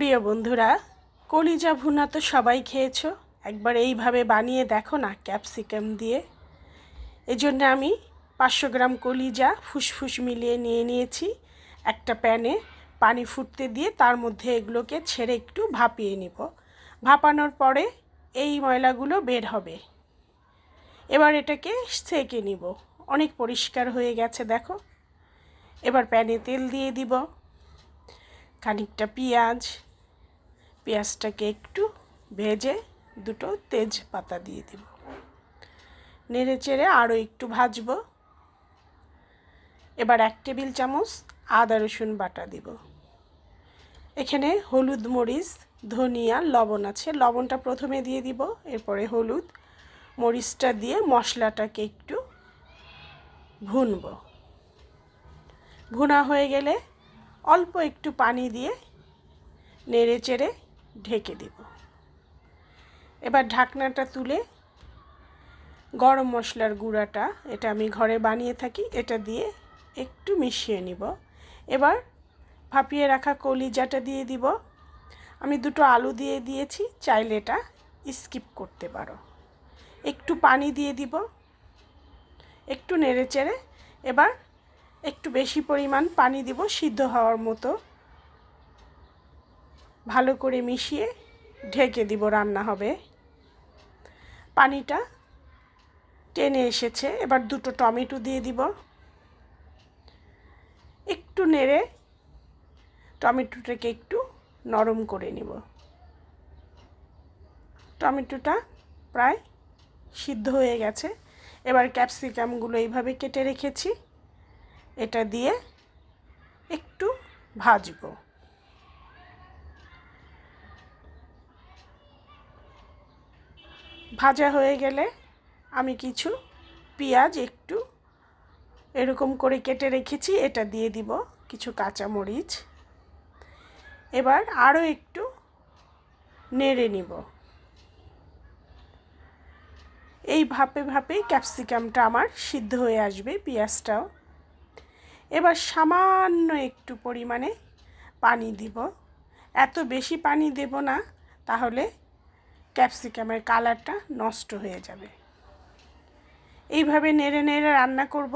প্রিয় বন্ধুরা, কলিজা ভুনা তো সবাই খেয়েছ? একবার এইভাবে বানিয়ে দেখো না, ক্যাপসিকাম দিয়ে। এজন্য আমি পাঁচশো গ্রাম কলিজা ফুসফুস মিলিয়ে নিয়ে নিয়েছি। একটা প্যানে পানি ফুটতে দিয়ে তার মধ্যে এগুলোকে ছেড়ে একটু ভাপিয়ে নিব। ভাপানোর পরে এই ময়লাগুলো বের হবে। এবার এটাকে সেকে নিব। অনেক পরিষ্কার হয়ে গেছে, দেখো। এবার প্যানে তেল দিয়ে দিব। খানিকটা পেঁয়াজ পেঁয়াজটাকে একটু ভেজে দুটো তেজপাতা দিয়ে দিব। নেড়ে চেড়ে আরও একটু ভাজবো। এবার এক টেবিল চামচ আদা রসুন বাটা দিব। এখানে হলুদ মরিচ, ধনিয়া, লবণ আছে। লবণটা প্রথমে দিয়ে দিব, এরপরে হলুদ মরিচটা দিয়ে মশলাটাকে একটু ভুনব। ভুনা হয়ে গেলে অল্প একটু পানি দিয়ে নেড়ে চেড়ে ঢেকে দিব। এবার ঢাকনাটা তুলে গরম মশলার গুঁড়াটা, এটা আমি ঘরে বানিয়ে থাকি, এটা দিয়ে একটু মিশিয়ে নিব। এবার ভাপিয়ে রাখা কলিজাটা দিয়ে দিব। আমি দুটো আলু দিয়ে দিয়েছি, চাইলে এটা স্কিপ করতে পারো। একটু পানি দিয়ে দিব, একটু নেড়ে চেড়ে এবার একটু বেশি পরিমাণ পানি দিব, সিদ্ধ হওয়ার মতো। ভালো করে মিশিয়ে ঢেকে দিব, রান্না হবে। পানিটা টেনে এসেছে। এবার দুটো টমেটো দিয়ে দিব। একটু নেড়ে টমেটোটাকে একটু নরম করে নিব। টমেটোটা প্রায় সিদ্ধ হয়ে গেছে। এবার ক্যাপসিকামগুলো এইভাবে কেটে রেখেছি। এটা দিয়ে একটু ভাজবো। ভাজা হয়ে গেলে আমি কিছু পেঁয়াজ একটু এরকম করে কেটে রেখেছি, এটা দিয়ে দিব কিছু কাঁচা মরিচ এবার আরও একটু নেড়ে নিব। এই ভাপে ভাপে ক্যাপসিকামটা আমার সিদ্ধ হয়ে আসবে পেঁয়াজটাও। এবার সামান্য একটু পরিমাণে পানি দিব। এত বেশি পানি দেব না, তাহলে ক্যাপসিকামের কালারটা নষ্ট হয়ে যাবে। এইভাবে নেড়ে নেড়ে রান্না করব।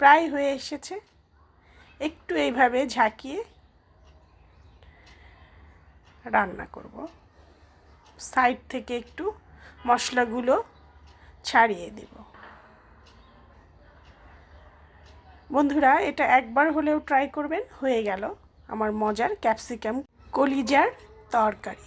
প্রায় হয়ে এসেছে। একটু এইভাবে ঝাঁকিয়ে রান্না করব। সাইড থেকে একটু মশলাগুলো ছাড়িয়ে দেব। বন্ধুরা, এটা একবার হলেও ট্রাই করবেন, হয়ে গেল আমার মজার ক্যাপসিকাম কলিজার তরকারি।